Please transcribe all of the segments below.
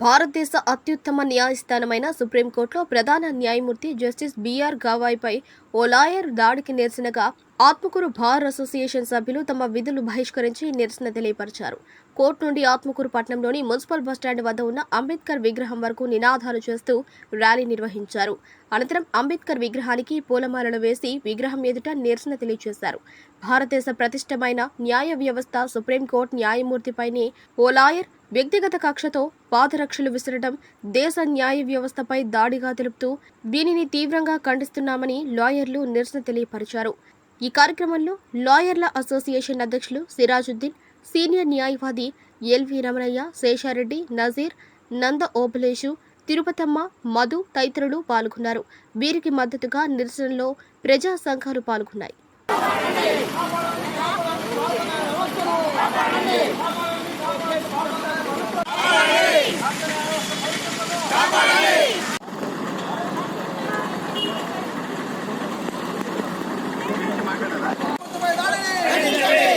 భారతదేశ అత్యుత్తమ న్యాయస్థానమైన సుప్రీంకోర్టులో ప్రధాన న్యాయమూర్తి జస్టిస్ బిఆర్ గవాయ్పై ఓ లాయర్ దాడికి నిరసనగా ఆత్మకూరు బార్ అసోసియేషన్ సభ్యులు తమ విధులు బహిష్కరించి నిరసన తెలియపరిచారు. కోర్టు నుండి ఆత్మకూరు పట్టణంలోని మున్సిపల్ బస్టాండ్ వద్ద ఉన్న అంబేద్కర్ విగ్రహం వరకు నినాదాలు చేస్తూ ర్యాలీ నిర్వహించారు. అనంతరం అంబేద్కర్ విగ్రహానికి పూలమాలలు వేసి విగ్రహం ఎదుట నిరసన తెలియజేశారు భారతదేశ ప్రతిష్టమైన న్యాయ వ్యవస్థ సుప్రీంకోర్టు న్యాయమూర్తిపైనే ఓ లాయర్ వ్యక్తిగత కక్షతో పాదరక్షలు విసరడం దేశ న్యాయ వ్యవస్థపై దాడిగా తెలుపుతూ దీనిని తీవ్రంగా ఖండిస్తున్నామని లాయర్లు నిరసన తెలియపరిచారు. ఈ కార్యక్రమంలో లాయర్ల అసోసియేషన్ అధ్యక్షులు సిరాజుద్దీన్ సీనియర్ న్యాయవాది ఎల్వి రమణయ్య శేషారెడ్డి నజీర్ నంద ఓబలేషు తిరుపతమ్మ మధు తదితరులు పాల్గొన్నారు. వీరికి మద్దతుగా నిరసనలో ప్రజా సంఘాలు పాల్గొన్నాయి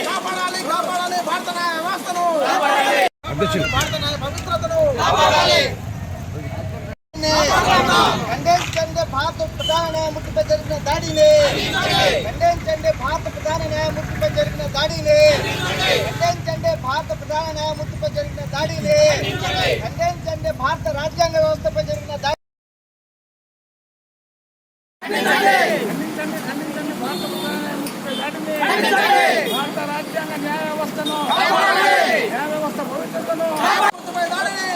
కాపాడాలి కాపాడాలి భారత న్యాయ వ్యవస్థను అధ్యక్షులు భారత న్యాయ పవిత్రతను ఖండించండి భారత ప్రధాన న్యాయమూర్తిపై జరిగిన దాడిని ఖండించండి భారత ప్రధాన న్యాయమూర్తిపై జరిగిన దాడిని ఖండించండి భారత ప్రధాన న్యాయమూర్తిపై జరిగిన దాడిని ఖండించండి భారత రాజ్యాంగ వ్యవస్థపై జరిగిన దాడి భారత రాజ్యాంగ న్యాయ వ్యవస్థను న్యాయ వ్యవస్థ భవిష్యత్తును ప్రభుత్వపై దాడిని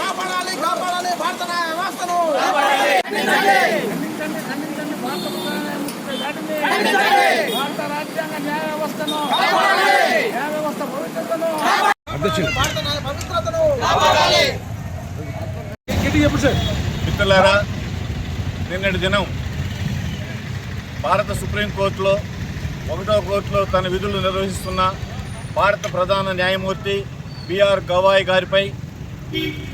కాపాడాలి కాపాడాలి భారత న్యాయ వ్యవస్థను ఖండించండి ఖండించండి భారత రాజ్యాంగ న్యాయ వ్యవస్థను న్యాయ వ్యవస్థ భవిష్యత్తును మిత్రులారా నిన్నటి దినం భారత సుప్రీంకోర్టులో ఒకటో కోర్టులో తన విధులు నిర్వహిస్తున్న భారత ప్రధాన న్యాయమూర్తి బిఆర్ గవాయ్ గారిపై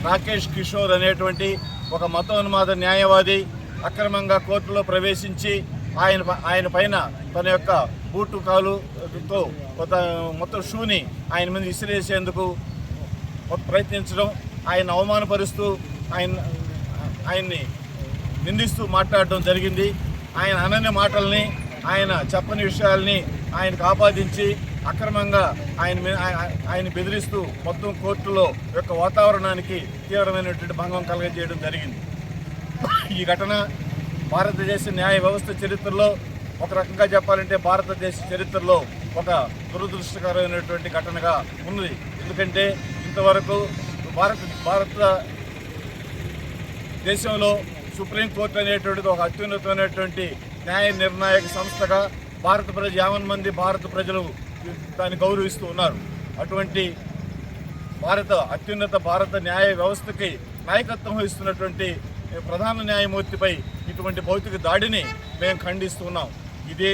రాకేష్ కిషోర్ అనేటువంటి ఒక మతోన్మాద న్యాయవాది అక్రమంగా కోర్టులో ప్రవేశించి ఆయన ఆయన పైన తన యొక్క బూటు కాలుతో కొత్త మొత్తం షూని ఆయన మీద విసిరేసేందుకు ప్రయత్నించడం ఆయన అవమానపరుస్తూ ఆయన ఆయన్ని నిందిస్తూ మాట్లాడడం జరిగింది. ఆయన అనని మాటల్ని ఆయన చెప్పని విషయాల్ని ఆయనకు ఆపాదించి అక్రమంగా ఆయన ఆయన బెదిరిస్తూ మొత్తం కోర్టులో యొక్క వాతావరణానికి తీవ్రమైనటువంటి భంగం కలగజేయడం జరిగింది. ఈ ఘటన భారతదేశ న్యాయ వ్యవస్థ చరిత్రలో ఒక రకంగా చెప్పాలంటే భారతదేశ చరిత్రలో ఒక దురదృష్టకరమైనటువంటి ఘటనగా ఉంది ఎందుకంటే ఇంతవరకు భారత భారత దేశంలో సుప్రీంకోర్టు అనేటువంటిది ఒక అత్యున్నతమైనటువంటి న్యాయ నిర్ణాయక సంస్థగా భారత ప్రజలు యావన్ మంది భారత ప్రజలు దాన్ని గౌరవిస్తూ ఉన్నారు. అటువంటి భారత అత్యున్నత భారత న్యాయ వ్యవస్థకి నాయకత్వం వహిస్తున్నటువంటి ప్రధాన న్యాయమూర్తిపై ఇటువంటి భౌతిక దాడిని మేము ఖండిస్తున్నాం. ఇది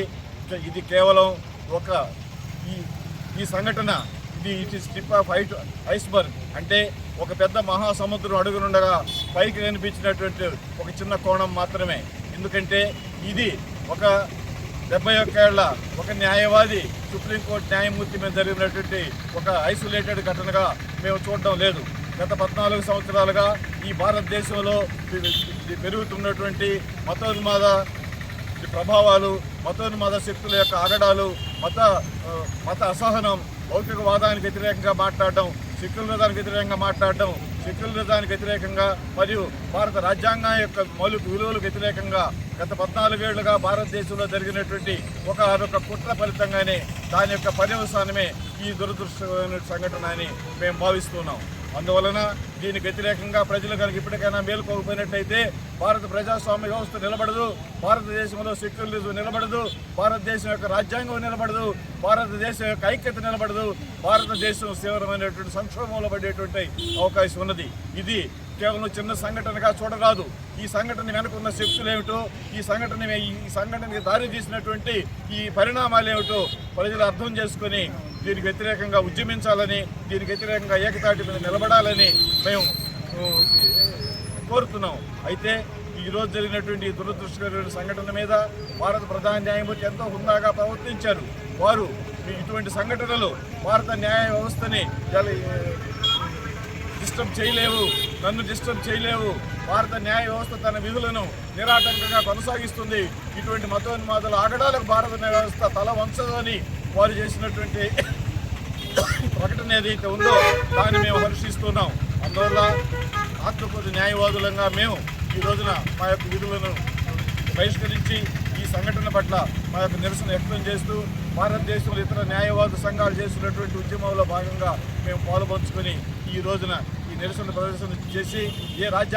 ఇది కేవలం ఒక ఈ ఈ సంఘటన. ఇది it is tip of it iceberg అంటే ఒక పెద్ద మహాసముద్రం అడుగునుండగా పైకి కనిపించినటువంటి ఒక చిన్న కోణం మాత్రమే. ఎందుకంటే ఇది ఒక డెబ్బై ఒక్కేళ్ళ ఒక న్యాయవాది సుప్రీంకోర్టు న్యాయమూర్తి మీద జరిగినటువంటి ఒక ఐసోలేటెడ్ ఘటనగా మేము చూడడం లేదు. గత పద్నాలుగు సంవత్సరాలుగా ఈ భారతదేశంలో పెరుగుతున్నటువంటి మతోన్మాద ప్రభావాలు మతోన్మాద శక్తుల యొక్క ఆగడాలు మత మత అసహనం భౌతికవాదానికి వ్యతిరేకంగా మాట్లాడడం సెక్యులరిజానికి వ్యతిరేకంగా మాట్లాడడం సెక్యులరిజానికి వ్యతిరేకంగా మరియు భారత రాజ్యాంగం యొక్క మౌలిక విలువలకు వ్యతిరేకంగా గత పద్నాలుగేళ్ళుగా భారతదేశంలో జరిగినటువంటి ఒక అదొక కుట్ర ఫలితంగానే దాని యొక్క పర్యవసానమే ఈ దురదృష్టమైన సంఘటన అని మేము భావిస్తున్నాం. అందువలన దీనికి వ్యతిరేకంగా ప్రజలు కనుక ఇప్పటికైనా మేలుకోకపోయినట్టయితే భారత ప్రజాస్వామ్య వ్యవస్థ నిలబడదు భారతదేశంలో సెక్యులరిజం నిలబడదు భారతదేశం యొక్క రాజ్యాంగం నిలబడదు భారతదేశం యొక్క ఐక్యత నిలబడదు భారతదేశం తీవ్రమైనటువంటి సంక్షోభంలో పడేటువంటి అవకాశం ఉన్నది. ఇది కేవలం చిన్న సంఘటనగా చూడరాదు. ఈ సంఘటన వెనుకున్న శక్తులు ఏమిటో ఈ సంఘటన ఈ సంఘటనకి దారి తీసినటువంటి ఈ పరిణామాలు ఏమిటో ప్రజలు అర్థం చేసుకొని దీనికి వ్యతిరేకంగా ఉద్యమించాలని దీనికి వ్యతిరేకంగా ఏకతాటి మీద నిలబడాలని మేము కోరుతున్నాం. అయితే ఈరోజు జరిగినటువంటి దురదృష్టకరమైన సంఘటన మీద భారత ప్రధాన న్యాయమూర్తి ఎంతో హుందాగా ప్రవర్తించారు. వారు ఇటువంటి సంఘటనలు భారత న్యాయ వ్యవస్థని డిస్టర్బ్ చేయలేవు నన్ను డిస్టర్బ్ చేయలేవు. భారత న్యాయ వ్యవస్థ తన విధులను నిరాటంకంగా కొనసాగిస్తుంది. ఇటువంటి మతోన్మాదుల ఆగడాలకు భారత న్యాయ వ్యవస్థ తల వంచదని వారు చేసినటువంటి ప్రకటన ఏదైతే ఉందో దాన్ని మేము హర్షిస్తున్నాం అందువల్ల ఆత్మకూరు న్యాయవాదులంగా మేము ఈ రోజున మా యొక్క విధులను బహిష్కరించి ఈ సంఘటన పట్ల మా యొక్క నిరసన వ్యక్తం చేస్తూ భారతదేశంలో ఇతర న్యాయవాద సంఘాలు చేస్తున్నటువంటి ఉద్యమంలో భాగంగా మేము పాల్పంచుకొని ఈ రోజున ఈ నిరసన ప్రదర్శన చేసి ఏ రాజ్యాంగ